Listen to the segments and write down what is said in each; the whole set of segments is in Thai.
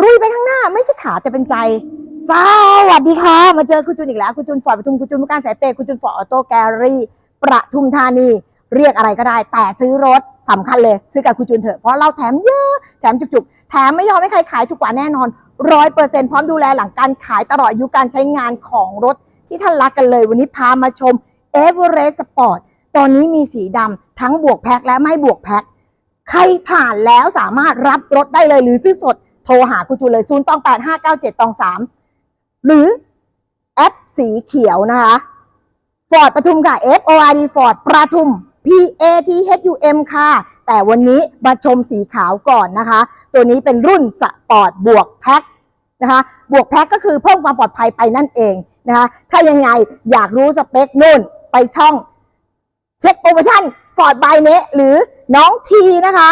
รุยไปข้างหน้า ไม่ใช่ขาแต่เป็นใจ สวัสดีค่ะ มาเจอคุณจูนอีกแล้วคุณจูนฟอร์ดปทุมคุณจูนผู้การสายเปย์คุณจูนฟอร์ดออโต้แกลลี่ประทุมธานี เรียกอะไรก็ได้ แต่ซื้อรถสำคัญเลย ซื้อกับคุณจูนเถอะเพราะเราแถมเยอะแถมจุกๆ แถมไม่ยอมให้ใครขายถูกกว่าแน่นอนร้อยเปอร์เซ็นต์พร้อมดูแลหลังการขายตลอดอายุการใช้งานของรถที่ท่านรักกันเลย วันนี้พามาชม e v e r e s t Sport ตตอนนี้มีสีดำทั้งบวกแพ็คและไม่บวกแพ็คใครผ่านแล้วสามารถรับรถได้เลยหรือซื้อสด โทรหาคุณจูนเลย0 8 5 9 7ตอง3หรือแอปสีเขียวนะคะฟอร์ดปทุมค่ะ F O R D ฟอร์ดปทุม P A T H U M ค่ะ แต่วันนี้มาชมสีขาวก่อนนะคะ ตัวนี้เป็นรุ่นสปอร์ตบวกแพ็คนะคะ บวกแพ็คก็คือเพิ่มความปลอดภัยไปนั่นเองนะคะ ถ้ายังไงอยากรู้สเปคนู่นไปช่องเช็คโปรโมชั่นฟอร์ดบายเนหรือน้องทีนะคะ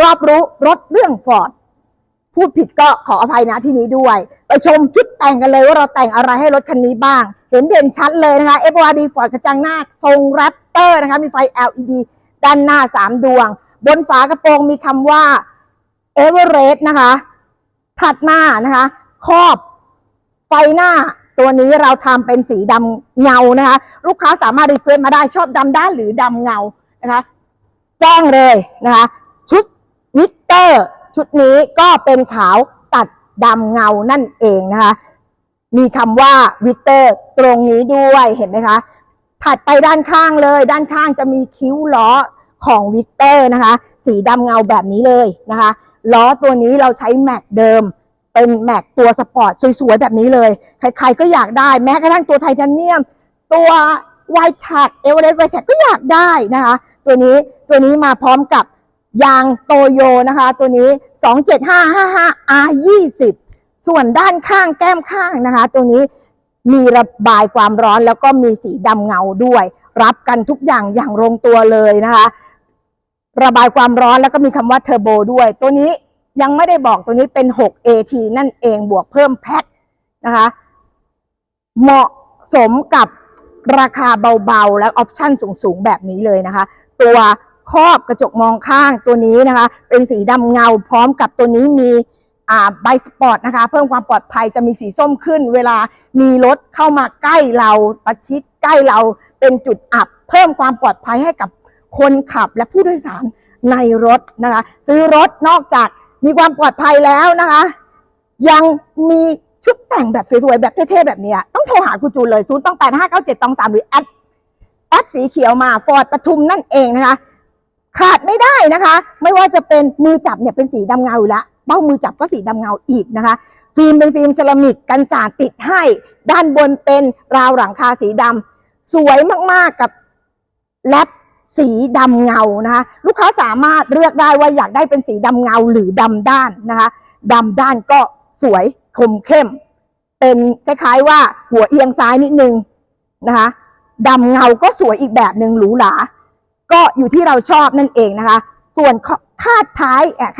รอบรู้รถเรื่องฟอร์ด พูดผิดก็ขออภัยนะที่นี้ด้วย ไปชมชุดแต่งกันเลยว่าเราแต่งอะไรให้รถคันนี้บ้าง เห็นเด่นชัดเลยนะคะ f o r d Ford กระจังหน้าทรงแรปเตอร์นะคะ มีไฟ LED ด้านหน้า 3 ดวง บนฝากระโปรงมีคำว่า Everest นะคะ ถัดมานะคะ ครอบไฟหน้าตัวนี้เราทำเป็นสีดำเงานะคะ ลูกค้าสามารถรีเควสต์มาได้ชอบดำด้านหรือดำเงานะคะ แจ้งเลยนะคะ ชุดวิกเตอร์ ชุดนี้ก็เป็นขาวตัดดำเงานั่นเองนะคะ มีคำว่าวิเตอร์ตรงนี้ด้วยเห็นไหมคะ ถัดไปด้านข้างเลย ด้านข้างจะมีคิ้วล้อของวิกเตอร์นะคะ สีดำเงาแบบนี้เลยนะคะล้อตัวนี้เราใช้แม็กเดิม เป็นแม็กตัวสปอร์ตสวยๆ แบบนี้เลย ใครๆก็อยากได้แม้กระทั่งตัวไทเทเนียม ตัวไวท์แท็กเอเวอเรสต์ไวท์แท็กก็อยากได้นะคะ ตัวนี้ตัวนี้มาพร้อมกับ ยางโตโยนะคะ ตัวนี้ 27555 R20 ส่วนด้านข้างแก้มข้างนะคะ ตัวนี้มีระบายความร้อนแล้วก็มีสีดำเงาด้วย รับกันทุกอย่างอย่างลงตัวเลยนะคะ ระบายความร้อนแล้วก็มีคำว่าเทอร์โบด้วย ตัวนี้ยังไม่ได้บอกตัวนี้เป็น 6 AT นั่นเองบวกเพิ่มแพ็คนะคะ เหมาะสมกับราคาเบาๆ และออปชั่นสูงๆ แบบนี้เลยนะคะ ตัว ครอบกระจกมองข้างตัวนี้นะคะ เป็นสีดำเงาพร้อมกับตัวนี้มีใบสปอร์ตนะคะ เพิ่มความปลอดภัยจะมีสีส้มขึ้น เวลามีรถเข้ามาใกล้เราประชิดใกล้เราเป็นจุดอับ เพิ่มความปลอดภัยให้กับคนขับและผู้โดยสารในรถนะคะ ซื้อรถนอกจากมีความปลอดภัยแล้วนะคะ ยังมีชุดแต่งแบบสวยๆแบบเท่ๆแบบนี้ต้องโทรหาคุณจูนเลย0ต้อง8 5 9 7ต้อง3หรือแอดแอดสีเขียวมาฟอร์ดปทุมนั่นเองนะคะ ขาดไม่ได้นะคะ ไม่ว่าจะเป็นมือจับเนี่ยเป็นสีดำเงาอยู่แล้วเบ้ามือจับก็สีดำเงาอีกนะคะ ฟิล์มเป็นฟิล์มเซรามิกกันสาดติดให้ ด้านบนเป็นราวหลังคาสีดำสวยมากๆกับแลปสีดำเงานะคะ ลูกค้าสามารถเลือกได้ว่าอยากได้เป็นสีดำเงาหรือดำด้านนะคะดำด้านก็สวยคมเข้ม เป็นคล้ายๆว่าหัวเอียงซ้ายนิดนึงนะคะดำเงาก็สวยอีกแบบหนึ่งหรูหรา ก็อยู่ที่เราชอบนั่นเองนะคะ ส่วนคาดท้ายแอบ